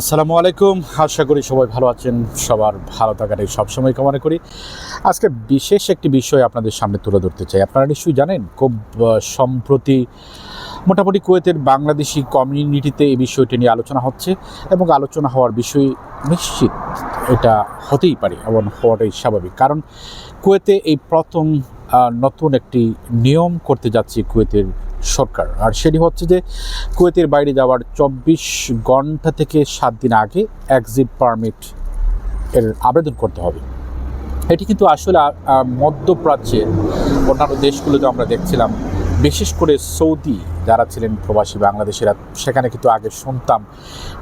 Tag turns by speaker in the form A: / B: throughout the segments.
A: আসসালামু আলাইকুম। আশা করি সবাই ভালো আছেন, সবার ভালো থাকাটাই সবসময় কামনা করি। আজকে বিশেষ একটি বিষয় আপনাদের সামনে তুলে ধরতে চাই। আপনারা নিশ্চয়ই জানেন, খুব সম্প্রতি মোটামুটি কুয়েতের বাংলাদেশি কমিউনিটিতে এই বিষয়টি নিয়ে আলোচনা হচ্ছে এবং আলোচনা হওয়ার বিষয় নিশ্চিত এটা হতেই পারে এবং হওয়াটাই স্বাভাবিক। কারণ কুয়েতে এই প্রথম নতুন একটি নিয়ম করতে যাচ্ছে কুয়েতের সরকার। আর সেটি হচ্ছে যে, কুয়েতের বাইরে যাওয়ার চব্বিশ ঘণ্টা থেকে সাত দিন আগে এক্সিট পারমিট এর আবেদন করতে হবে। এটি কিন্তু আসলে মধ্যপ্রাচ্যের অন্যান্য দেশগুলোতে আমরা দেখছিলাম বিশেষ করে সৌদি, যারা ছিলেন প্রবাসী বাংলাদেশিরা, সেখানে কিন্তু আগে শুনতাম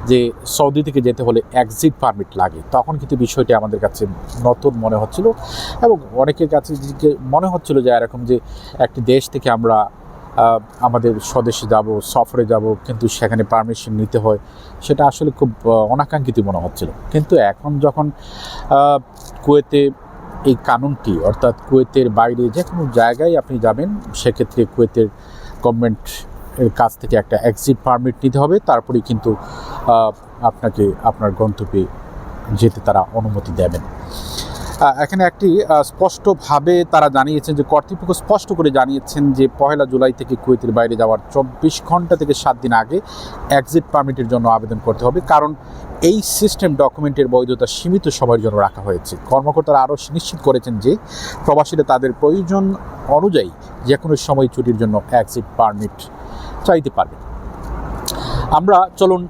A: যে সৌদি থেকে যেতে হলে এক্সিট পারমিট লাগে। তখন কিন্তু বিষয়টি আমাদের কাছে নতুন মনে হচ্ছিল এবং অনেকের কাছে মনে হচ্ছিল যে এরকম যে একটি দেশ থেকে আমরা আমাদের স্বদেশে যাব, সফরে যাব, কিন্তু সেখানে পারমিশন নিতে হয়, সেটা আসলে খুব অনাকাঙ্ক্ষিত মনে হচ্ছিল। কিন্তু এখন যখন কুয়েতে এই কানুনটি, অর্থাৎ কুয়েতের বাইরে যে কোনো জায়গায় আপনি যাবেন, সেক্ষেত্রে কুয়েতের গভর্নমেন্ট এর কাছ থেকে একটা এক্সিট পারমিট নিতে হবে। তারপরে কিন্তু আপনাকে আপনার গন্তব্যে যেতে তারা অনুমতি দেবেন। এখানে একটি স্পষ্টভাবে তারা জানিয়েছেন যে কর্তৃপক্ষ স্পষ্ট করে জানিয়েছেন যে পহেলা জুলাই থেকে কুয়েতের বাইরে যাওয়ার চব্বিশ ঘণ্টা থেকে সাত দিন আগে এক্সিট পারমিটের জন্য আবেদন করতে হবে। কারণ এই সিস্টেম ডকুমেন্টের বৈধতা সীমিত সময়ের জন্য রাখা হয়েছে। কর্মকর্তারা আরও নিশ্চিত করেছেন যে প্রবাসীরা তাদের প্রয়োজন অনুযায়ী যে কোনো সময় ছুটির জন্য এক্সিট পারমিট চাইতে পারবে। আমরা চলুন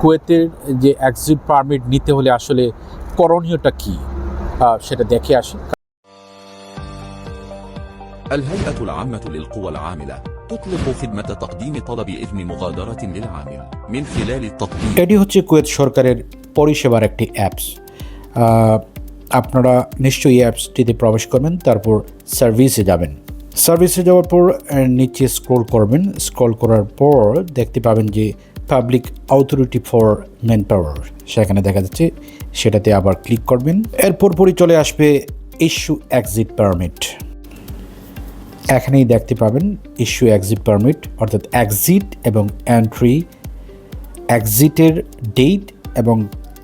A: কুয়েতের যে এক্সিট পারমিট নিতে হলে আসলে করণীয়টা কী? সেটা দেখে আসি
B: الهيئة العامة للقوى العاملة تطلق خدمة تقديم طلب إذن مغادرة للعامل من خلال التطبيق
A: এটি হচ্ছে কুয়েত সরকারের পরিষেবার একটি অ্যাপস আপনারা নিশ্চয়ই অ্যাপসটিতে প্রবেশ করবেন তারপর সার্ভিসে যাবেন সার্ভিসে যাওয়ার পর আহ, নিচে স্ক্রল করবেন স্ক্রল করার পর দেখতে পাবেন যে public authority for manpower সেখানে দেখা যাচ্ছে সেটাতে আবার ক্লিক করবেন। এরপর পরই চলে আসবে ইস্যু এক্সিট পারমিট এখানেই দেখতে পাবেন ইস্যু এক্সিট পারমিট অর্থাৎ এক্সিট এবং এন্ট্রি এক্সিটের ডেট এবং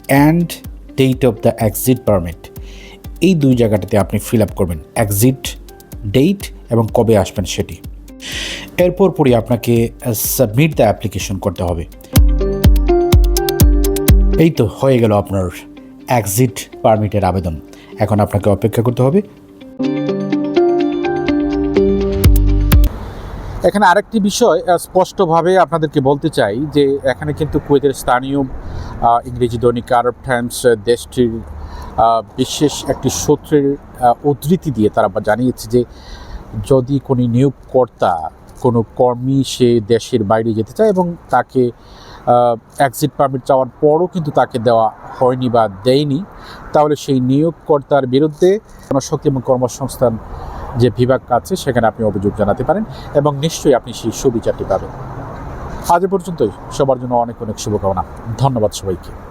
A: and date of the exit permit এই দুই জায়গাটাতে আপনি ফিল আপ করবেন। এক্সিট ডেট এবং কবে আসবেন সেটি। এরপর পরই আপনাকে সাবমিট দ্য অ্যাপ্লিকেশন করতে হবে। এই তো হয়ে গেল আপনার এক্সিট পারমিটের আবেদন। এখন আপনাকে অপেক্ষা করতে হবে। এখানে আরেকটি বিষয় স্পষ্টভাবে আপনাদেরকে বলতে চাই যে এখানে কিন্তু কুয়েতের স্থানীয় ইংরেজি দৈনিক আরব টাইমস দেশটির বিশেষ একটি সূত্রের উদ্ধৃতি দিয়ে তারা জানিয়েছে যে যদি কোনো নিয়োগকর্তা কোনো কর্মী সে দেশের বাইরে যেতে চায় এবং তাকে এক্সিট পারমিট চাওয়ার পরও কিন্তু তাকে দেওয়া হয়নি বা দেয়নি। তাহলে সেই নিয়োগকর্তার বিরুদ্ধে জনশক্তি এবং কর্মসংস্থান যে বিভাগ আছে, সেখানে আপনি অভিযোগ জানাতে পারেন এবং নিশ্চয়ই আপনি সেই সুবিচারটি পাবেন। আজ পর্যন্তই। সবার জন্য অনেক অনেক শুভকামনা। ধন্যবাদ সবাইকে।